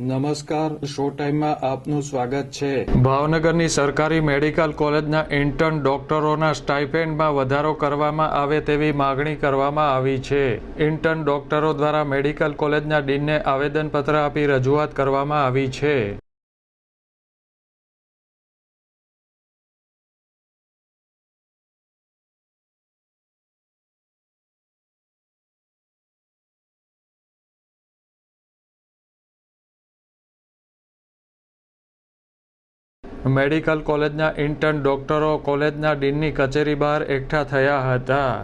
નમસ્કાર, શો ટાઈમમાં આપનું સ્વાગત છે. ભાવનગરની સરકારી મેડિકલ કોલેજના ઇન્ટર્ન ડોક્ટરોના સ્ટાઇપેન્ડમાં વધારો કરવામાં આવે તેવી માગણી કરવામાં આવી છે. ઇન્ટર્ન ડોક્ટરો દ્વારા મેડિકલ કોલેજના ડીનને આવેદનપત્ર આપી રજૂઆત કરવામાં આવી છે. મેડિકલ કોલેજના ઇન્ટર્ન ડોક્ટરો કોલેજના ડીનની કચેરી બહાર એકઠા થયા હતા.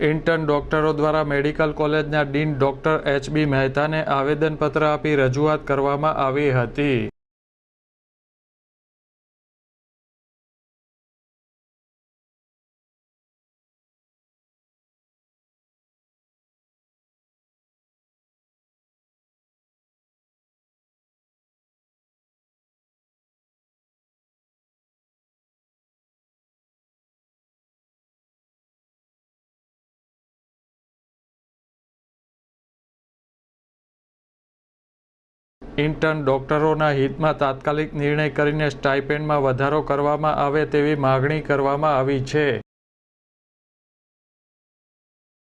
ઇન્ટર્ન ડોક્ટરો દ્વારા મેડિકલ કોલેજના ડીન ડોક્ટર એચ બી મહેતાને આવેદનપત્ર આપી રજૂઆત કરવામાં આવી હતી. ઇન્ટર્ન ડોક્ટરોના હિતમાં તાત્કાલિક નિર્ણય કરીને સ્ટાઇપેન્ડમાં વધારો કરવામાં આવે તેવી માગણી કરવામાં આવી છે.